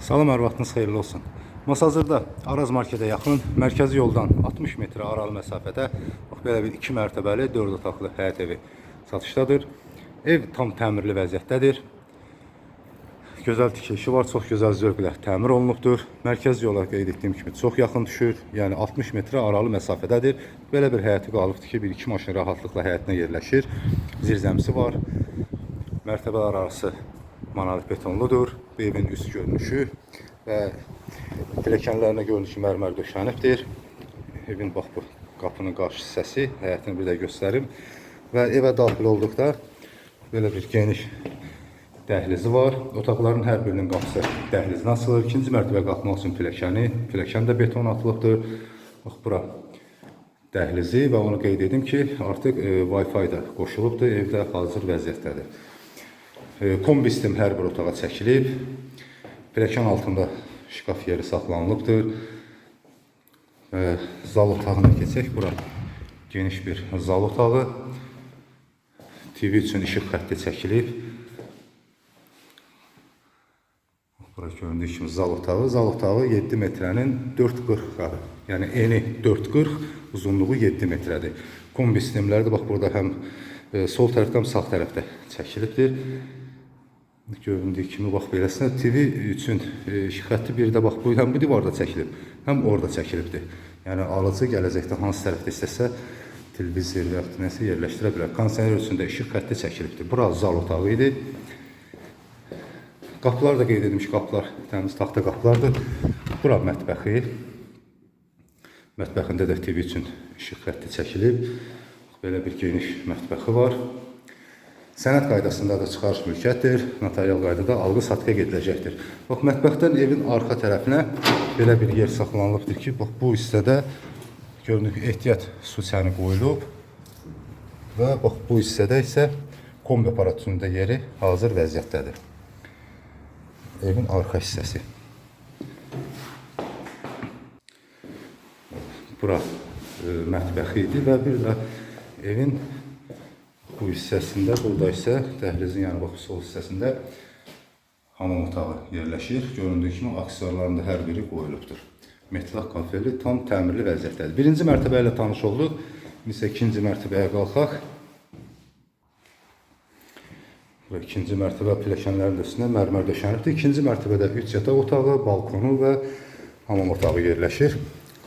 Salam hər vaxtınız xeyirli olsun. Masazırda Araz marketə yaxın mərkəzi yoldan 60 metrə aralı məsafədə bax belə bir 2 mərtəbəli 4 otaqlı həyət evi satışdadır. Ev tam təmirli vəziyyətdədir. Gözəl tikilişi var, çox gözəl zövqlə təmir olunubdur. Mərkəzi yola qeyd etdiyim kimi çox yaxın düşür. Yəni 60 metrə aralı məsafədədir. Belə bir həyəti qalıbdır ki, bir iki maşın rahatlıqla həyətinə yerləşir. Zirzəmisi var. Mərtəbələr arası monolit betonludur. Bu evin üst görünüşü və pilləkənlərinə görünüş ki, mərmər. Evin bax bu qapının qarşı hissəsi, həyətini bir də göstərim. Və evə daxil olduqda belə bir geniş dəhlizi var. Otaqların hər birinin qapısı dəhlizdən açılır. İkinci mərtəbə qalxmaq üçün pilləkəni, pilləkən də beton atılıbdır. Bax bura dəhlizi və onu qeyd edim ki, artıq e, Wi-Fi də qoşulubdur, evdə hazır vəziyyətdədir. E, kombi sistem hər bir otağa çəkilib. Pilləkən altında şkaf yeri saxlanılıbdır. Və zal otağına keçək. Bura geniş bir zal otağı. TV üçün işıq xətti çəkilib. Bura göründüyü kimi zal otağı. Zal otağı 7 metrənin 4.40 qarı. Yəni eni 4.40, uzunluğu 7 metrədir. Kombi sistemləri bax burada həm e, sol tərəfdə, həm sağ tərəfdə çəkilibdir. Göründüyü kimi bax beləsinə TV üçün e, işıq xətti bir də bax bu həm bu divarda çəkilib, həm orada çəkilibdir. Yəni alıcı gələcəkdə hansı tərəfdə istəsə televizor və ya nəsə yerləşdirə bilər. Kondisioner üçün də işıq xətti çəkilibdir. Bura zal otağı idi. Qapılar da qeyd edilmiş qapılar təmiz taxta qapılardır. Bura mətbəxi. Mətbəxində də TV üçün işıq xətti çəkilib. Belə bir geniş mətbəxi var. Sənəd qaydasında da çıxarış mülkiyyətdir. Notarial qaydada alqı-satqıya gediləcəkdir. Bax mətbəxdən evin arxa tərəfinə belə bir yer saxlanılıbdır ki, bax bu hissədə görünür ehtiyat su çəni qoyulub və bax bu hissədə isə kombi aparatının da yeri hazır vəziyyətdədir. Evin arxa hissəsi. Bura e, mətbəxi idi və bir də evin bu hissəsində, burada isə dəhlizin yəni bax sol hissəsində hamam otağı yerləşir. Göründüyü kimi aksessuarların da hər biri qoyulubdur. Metlaq kafeli tam təmirli vəziyyətdədir. Birinci mərtəbə ilə tanış olduq. İndi isə ikinci mərtəbəyə qalxaq. Və ikinci mərtəbə pilləkənlərin üstünə mərmər döşənibdir. İkinci mərtəbədə 3 yataq otağı, balkonu və hamam otağı yerləşir.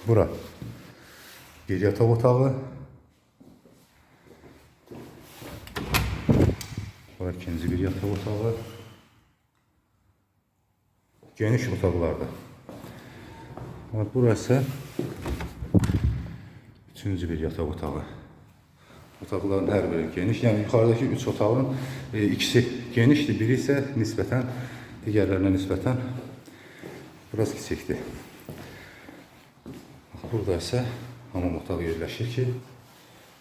Bura bir yataq otağı. Bura ikinci bir yataq otağı. Geniş otaqlarda. Və burası üçüncü bir yataq otağı. Otaqların hər biri geniş. Yəni yuxarıdakı 3 otağın e, ikisi genişdir, biri isə nisbətən digərlərinə nisbətən biraz kiçikdir. Burada isə hamam otağı yerləşir ki,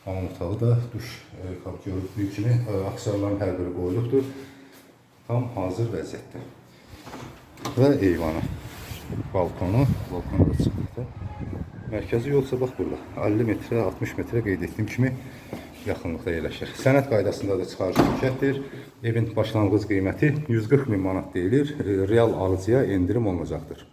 hamam otağı da duş qap gördüyü kimi e, aksarların hər biri qoyulubdur. Tam hazır vəziyyətdə. Və eyvanı, balkonu, balkonu da çıxdı. Mərkəzi yol isə bax burada. 50 metrə, 60 metrə qeyd etdiyim kimi yaxınlıqda yerləşir. Sənəd qaydasında da çıxarış mülkiyyətdir. Evin başlanğıc qiyməti 140 min manat deyilir. E, Real alıcıya endirim olunacaqdır.